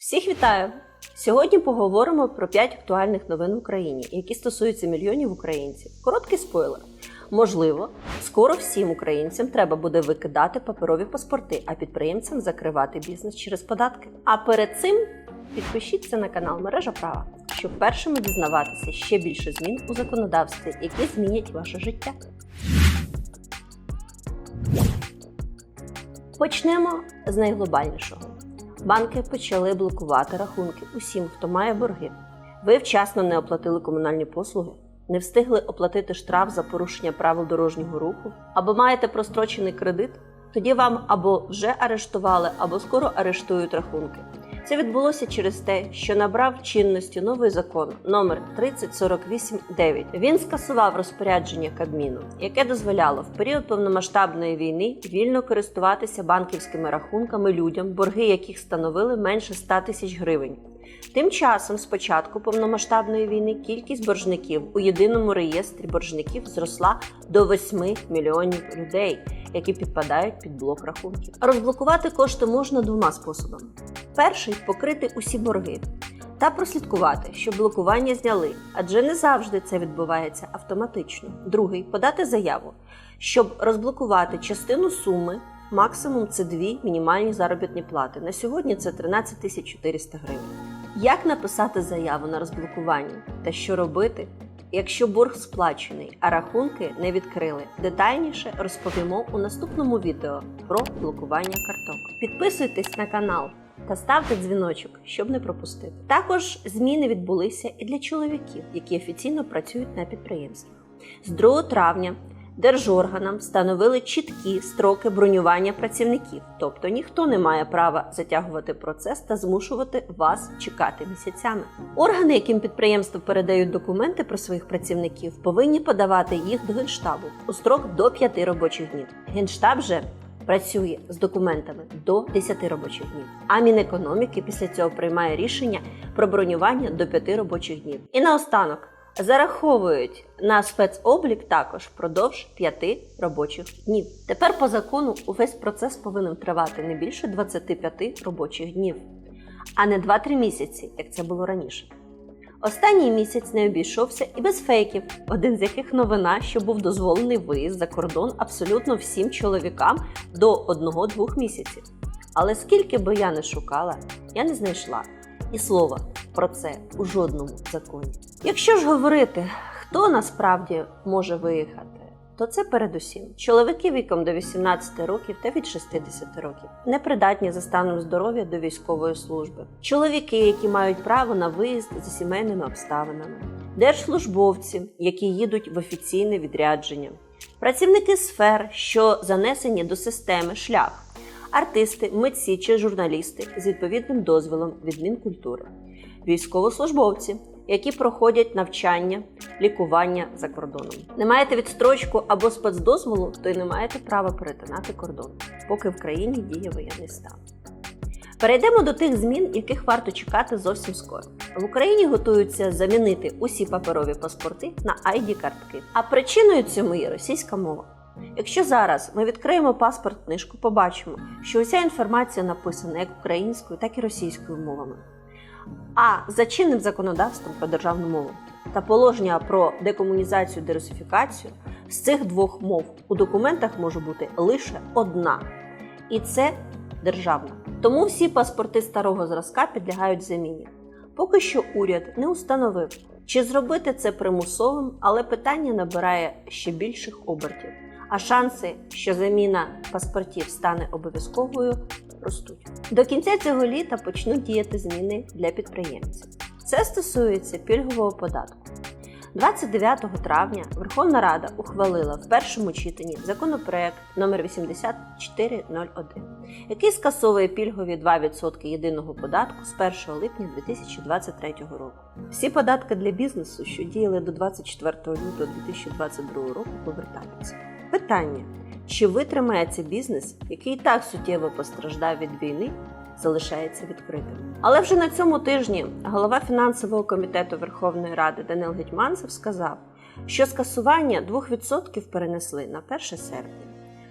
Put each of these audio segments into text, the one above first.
Всіх вітаю! Сьогодні поговоримо про 5 актуальних новин в Україні, які стосуються мільйонів українців. Короткий спойлер. Можливо, скоро всім українцям треба буде викидати паперові паспорти, а підприємцям закривати бізнес через податки. А перед цим підпишіться на канал Мережа Права, щоб першими дізнаватися ще більше змін у законодавстві, які змінять ваше життя. Почнемо з найглобальнішого. Банки почали блокувати рахунки усім, хто має борги. Ви вчасно не оплатили комунальні послуги, не встигли оплатити штраф за порушення правил дорожнього руху, або маєте прострочений кредит. Тоді вам або вже арештували, або скоро арештують рахунки. Це відбулося через те, що набрав чинності новий закон номер 3048-9. Він скасував розпорядження Кабміну, яке дозволяло в період повномасштабної війни вільно користуватися банківськими рахунками людям, борги яких становили менше 100 тисяч гривень. Тим часом, з початку повномасштабної війни, кількість боржників у єдиному реєстрі боржників зросла до 8 мільйонів людей, які підпадають під блок рахунків. Розблокувати кошти можна двома способами: перший покрити усі борги. Та прослідкувати, щоб блокування зняли, адже не завжди це відбувається автоматично. Другий подати заяву, щоб розблокувати частину суми. Максимум це дві мінімальні заробітні плати. На сьогодні це 13 тисяч 400 гривень. Як написати заяву на розблокування та що робити, якщо борг сплачений, а рахунки не відкрили? Детальніше розповімо у наступному відео про блокування карток. Підписуйтесь на канал та ставте дзвіночок, щоб не пропустити. Також зміни відбулися і для чоловіків, які офіційно працюють на підприємствах. З 2 травня держорганам встановили чіткі строки бронювання працівників, тобто ніхто не має права затягувати процес та змушувати вас чекати місяцями. Органи, яким підприємства передають документи про своїх працівників, повинні подавати їх до генштабу у строк до 5 робочих днів. Генштаб же працює з документами до 10 робочих днів. А Мінекономіки після цього приймає рішення про бронювання до 5 робочих днів. І наостанок зараховують на спецоблік також впродовж 5 робочих днів. Тепер по закону увесь процес повинен тривати не більше 25 робочих днів, а не 2-3 місяці, як це було раніше. Останній місяць не обійшовся і без фейків, один з яких новина, що був дозволений виїзд за кордон абсолютно всім чоловікам до 1-2 місяців. Але скільки би я не шукала, я не знайшла і слова про це у жодному законі. Якщо ж говорити, хто насправді може виїхати, то це передусім. Чоловіки віком до 18 років та від 60 років, непридатні за станом здоров'я до військової служби, чоловіки, які мають право на виїзд за сімейними обставинами, держслужбовці, які їдуть в офіційне відрядження, працівники сфер, що занесені до системи шлях, артисти, митці чи журналісти з відповідним дозволом від Мінкультури, військовослужбовці, які проходять навчання, лікування за кордоном. Не маєте відстрочку або спецдозволу, то й не маєте права перетинати кордон, поки в країні діє воєнний стан. Перейдемо до тих змін, яких варто чекати зовсім скоро. В Україні готуються замінити усі паперові паспорти на id картки А причиною цьому є російська мова. Якщо зараз ми відкриємо паспорт книжку, побачимо, що уся інформація написана як українською, так і російською мовами. А за чинним законодавством про державну мову та положення про декомунізацію дерусифікацію з цих двох мов у документах може бути лише одна, і це державна. Тому всі паспорти старого зразка підлягають заміні. Поки що уряд не установив, чи зробити це примусовим, але питання набирає ще більших обертів. А шанси, що заміна паспортів стане обов'язковою, ростуть. До кінця цього літа почнуть діяти зміни для підприємців. Це стосується пільгового податку. 29 травня Верховна Рада ухвалила в першому читанні законопроект номер 8401, який скасовує пільгові 2% єдиного податку з 1 липня 2023 року. Всі податки для бізнесу, що діяли до 24 лютого 2022 року, повертаються. Питання: чи витримається бізнес, який і так суттєво постраждав від війни, залишається відкритим. Але вже на цьому тижні голова фінансового комітету Верховної Ради Данил Гетьманцев сказав, що скасування 2% перенесли на 1 серпня.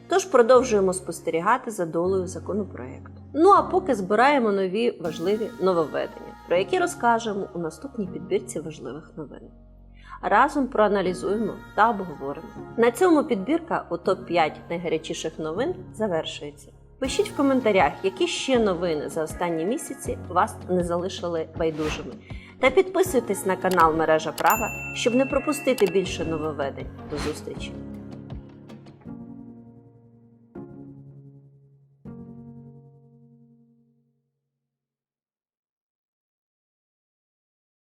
Тож продовжуємо спостерігати за долею законопроекту. Ну а поки збираємо нові важливі нововведення, про які розкажемо у наступній підбірці важливих новин. Разом проаналізуємо та обговоримо. На цьому підбірка у топ-5 найгарячіших новин завершується. Пишіть в коментарях, які ще новини за останні місяці вас не залишили байдужими. Та підписуйтесь на канал Мережа Права, щоб не пропустити більше нововведень. До зустрічі!